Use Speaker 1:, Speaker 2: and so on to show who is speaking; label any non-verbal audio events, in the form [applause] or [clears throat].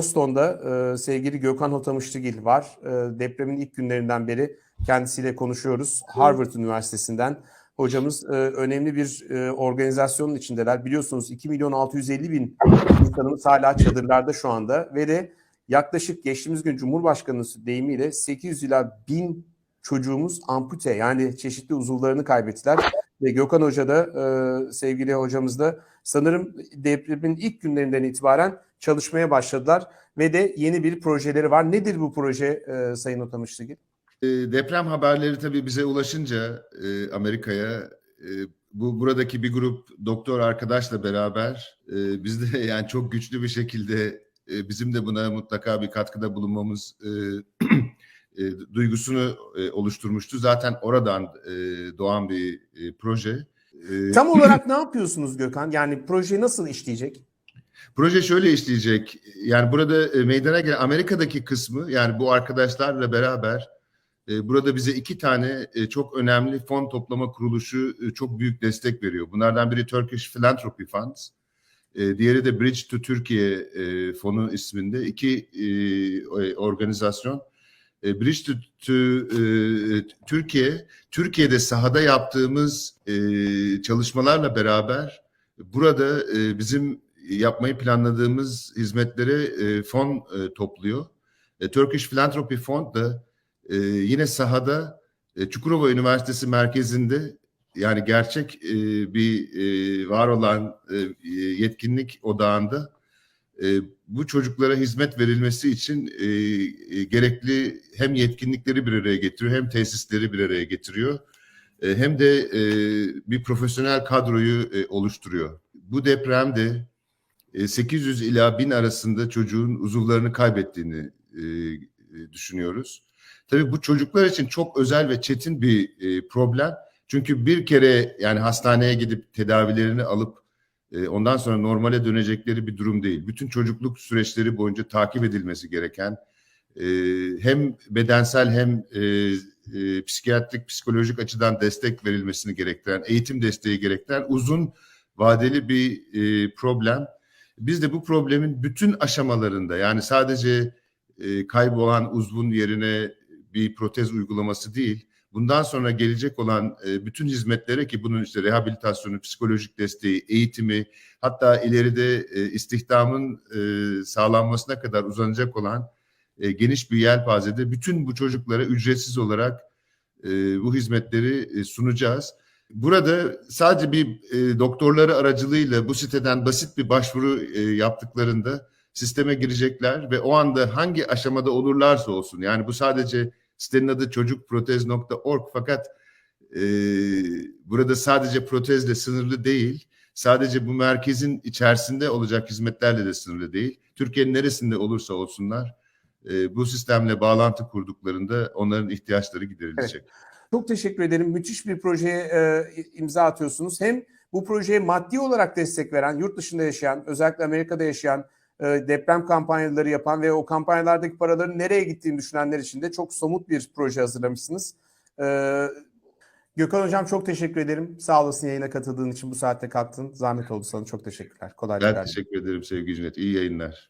Speaker 1: Boston'da e, sevgili Gökhan Hotamışlıgil var. E, depremin ilk günlerinden beri kendisiyle konuşuyoruz. Harvard Üniversitesi'nden. Hocamız e, önemli bir e, organizasyonun içindeler. Biliyorsunuz 2 milyon 650 bin insanımız hala çadırlarda şu anda ve de yaklaşık geçtiğimiz gün Cumhurbaşkanı'nın deyimiyle 800 ila 1000 çocuğumuz ampute yani çeşitli uzuvlarını kaybettiler. Ve Gökhan Hoca da e, sevgili hocamız da sanırım depremin ilk günlerinden itibaren çalışmaya başladılar ve de yeni bir projeleri var. Nedir bu proje e, Sayın Otamışlıgil?
Speaker 2: E, deprem haberleri tabii bize ulaşınca e, Amerika'ya e, bu buradaki bir grup doktor arkadaşla beraber e, biz de [laughs] yani çok güçlü bir şekilde e, bizim de buna mutlaka bir katkıda bulunmamız e, [clears throat] e, duygusunu e, oluşturmuştu. Zaten oradan e, doğan bir e, proje. E,
Speaker 1: Tam [laughs] olarak ne yapıyorsunuz Gökhan? Yani proje nasıl işleyecek?
Speaker 2: Proje şöyle işleyecek. Yani burada e, meydana gelen Amerika'daki kısmı yani bu arkadaşlarla beraber e, burada bize iki tane e, çok önemli fon toplama kuruluşu e, çok büyük destek veriyor. Bunlardan biri Turkish Philanthropy Funds. E, diğeri de Bridge to Türkiye e, fonu isminde iki e, organizasyon. E, Bridge to, to e, Türkiye, Türkiye'de sahada yaptığımız e, çalışmalarla beraber burada e, bizim yapmayı planladığımız hizmetlere e, fon e, topluyor. E, Turkish Philanthropy Fund da e, yine sahada e, Çukurova Üniversitesi merkezinde yani gerçek e, bir e, var olan e, yetkinlik odağında e, bu çocuklara hizmet verilmesi için e, e, gerekli hem yetkinlikleri bir araya getiriyor hem tesisleri bir araya getiriyor. E, hem de e, bir profesyonel kadroyu e, oluşturuyor. Bu depremde 800 ila 1000 arasında çocuğun uzuvlarını kaybettiğini e, düşünüyoruz. Tabii bu çocuklar için çok özel ve çetin bir e, problem. Çünkü bir kere yani hastaneye gidip tedavilerini alıp e, ondan sonra normale dönecekleri bir durum değil. Bütün çocukluk süreçleri boyunca takip edilmesi gereken e, hem bedensel hem e, psikiyatrik, psikolojik açıdan destek verilmesini gerektiren, eğitim desteği gerektiren uzun vadeli bir problem. Biz de bu problemin bütün aşamalarında yani sadece kaybolan uzvun yerine bir protez uygulaması değil, bundan sonra gelecek olan e, bütün hizmetlere ki bunun işte rehabilitasyonu, psikolojik desteği, eğitimi, hatta ileride e, istihdamın e, sağlanmasına kadar uzanacak olan geniş bir yelpazede bütün bu çocuklara ücretsiz olarak bu hizmetleri sunacağız. Burada sadece bir doktorları aracılığıyla bu siteden basit bir başvuru yaptıklarında sisteme girecekler ve o anda hangi aşamada olurlarsa olsun yani bu sadece sitenin adı çocukprotez.org fakat e, burada sadece protezle sınırlı değil sadece bu merkezin içerisinde olacak hizmetlerle de sınırlı değil Türkiye'nin neresinde olursa olsunlar e, bu sistemle bağlantı kurduklarında onların ihtiyaçları giderilecek.
Speaker 1: Evet. Çok teşekkür ederim. Müthiş bir projeye e, imza atıyorsunuz. Hem bu projeye maddi olarak destek veren, yurt dışında yaşayan, özellikle Amerika'da yaşayan, deprem kampanyaları yapan ve o kampanyalardaki paraların nereye gittiğini düşünenler için de çok somut bir proje hazırlamışsınız. E, Gökhan Hocam çok teşekkür ederim. Sağ olasın yayına katıldığın için bu saatte kalktın. Zahmet oldu sana. Çok teşekkürler. Kolaylıklar.
Speaker 2: Ben teşekkür ederim sevgili Cüneyt. İyi yayınlar.